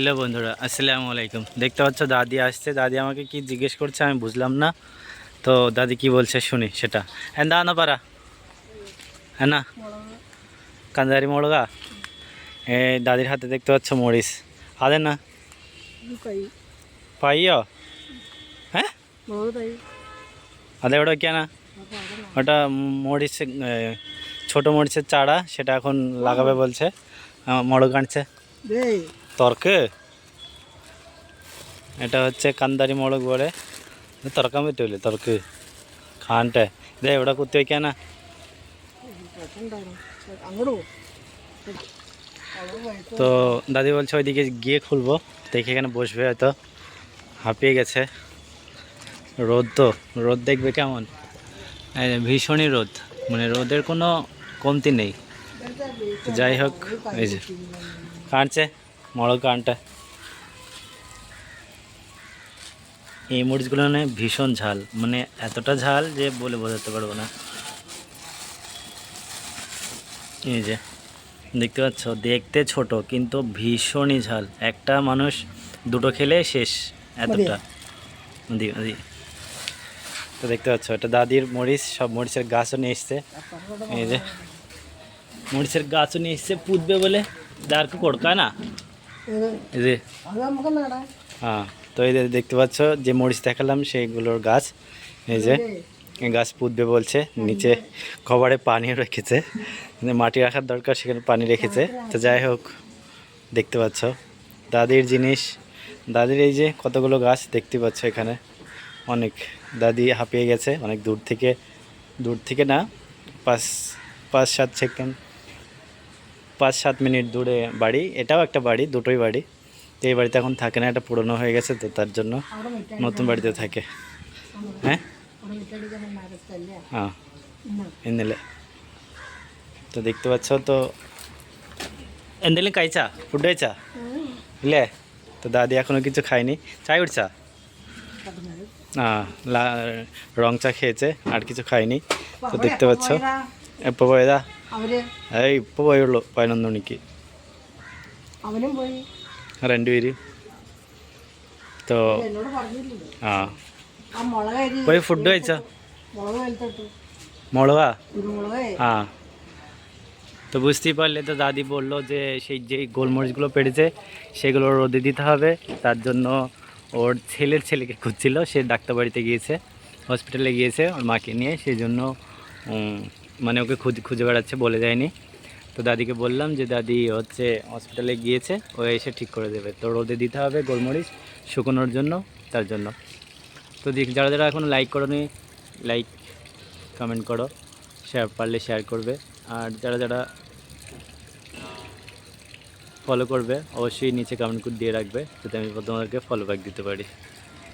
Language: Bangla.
হ্যালো বন্ধুরা আসসালামু আলাইকুম। দেখতে পাচ্ছ দাদি আসছে। দাদি আমাকে কি জিজ্ঞেস করছে আমি বুঝলাম না। তো দাদি কি বলছে শুনি সেটা। হ্যাঁ দা না পারা। হ্যাঁ না? কান্দারি মোড়গা? এ দাদির হাতে দেখতে পাচ্ছ মরিচ। আদে না? পাইও? হ্যাঁ? আদে ওটা কেনা ওটা মরিচ এ, ছোট মরিচের চারা সেটা এখন লাগাবে বলছে। মোড়ক আনছে। তর্কে। এটা হচ্ছে কান্দারি মোড়ক তরকা মেটে হলে তর্কে। খানটা। দে, ওটা করতে হয় কেনা তো দাদি বলছে ওইদিকে গিয়ে খুলবো। দেখে এখানে বসবে হয়তো। হাঁপিয়ে গেছে। রোদ তো। রোদ দেখবে কেমন? ভীষণই রোদ। মানে রোদের কোনো কমতি নেই। যাই হোক, এই যে। কাঁদছে মড়ক কানটা এই মরিচগুলো মানে ভীষণ ঝাল মানে এতটা ঝাল যে বলে বোঝাতে পারব না। এই যে, দেখতে পাচ্ছ? দেখতে ছোট, কিন্তু ভীষণই ঝাল। একটা মানুষ দুটো খেলে শেষ, এতটা। তো দেখতে পাচ্ছ, এটা দাদির মরিচ, সব মরিচের গাছও নিয়ে এসছে। এই যে, মরিচের গাছও নিয়ে এসছে, পুঁতবে বলে। দাঁড়কে কড়কা না? যে হ্যাঁ তো এই দেখতে পাচ্ছ যে মরিচ দেখালাম সেইগুলোর গাছ। এই যে গাছ পুঁতবে বলছে নিচে খবরে পানি রেখেছে। মানে মাটি রাখার দরকার সেখানে পানি রেখেছে। তো যাই হোক দেখতে পাচ্ছ। দাদির জিনিস। দাদির এই যে কতগুলো গাছ দেখতে পাচ্ছ এখানে। অনেক দাদি হাঁপিয়ে গেছে অনেক দূর থেকে। দূর থেকে না পাঁচ পাঁচ সাত সেকেন্ড পাঁচ সাত মিনিট দূরে বাড়ি, এটাও একটা বাড়ি, দুটোই বাড়ি। তো এই বাড়িতে এখন থাকে না, এটা পুরনো হয়ে গেছে, তো তার জন্য নতুন বাড়িতে থাকে। হ্যাঁ? হ্যাঁ এনেলে তো দেখতে পাচ্ছ তো এনেলে কাই চা? ফুটাই চা? বুঝলে তো দাদি এখনও কিছু খায়নি। চাই উঠছা রং চা খেয়েছে, আর কিছু খাইনি তো দেখতে পাচ্ছ পয়দা അവര് ഏയ് ഇപ്പോൾ പോയുള്ളൂ പതിനൊന്ന് മണിക്ക് അവനും പോയി രണ്ടുപേര് তো എന്നോട് പറഞ്ഞില്ലല്ലോ ആ ആ മുളക് അരി പോയി ഫുഡ് കഴിച്ചോ മുളക് വെളുത്തിട്ടു মোড়া കുരുമുളക് হ্যাঁ তো বুঝতেই পারলে তো দাদি বললো যে সেই যে গোলমরিচগুলো পেড়েছে সেগুলো রোদে দিতে হবে তার জন্য ওর ছেলের ছেলেকে খুঁজছিল সে ডাক্তার বাড়িতে গিয়েছে হসপিটালে গিয়েছে ওর মাকে নিয়ে সেই জন্য উম, মানে ওকে খুঁজে খুঁজে বেড়াচ্ছে, বলে যায়নি। তো দাদিকে বললাম যে, দাদি হচ্ছে হসপিটালে গিয়েছে, ও এসে ঠিক করে দেবে। তো রোদে দিতে হবে গোলমরিচ শুকোনোর জন্য, তার জন্য। তো দেখ, যারা যারা এখন লাইক করোনি লাইক কমেন্ট করো। শেয়ার পারলে শেয়ার করবে। আর যারা যারা ফলো করবে, অবশ্যই নিচে কমেন্ট দিয়ে রাখবে, যাতে আমি তোমাদেরকে ফলো ব্যাক দিতে পারি।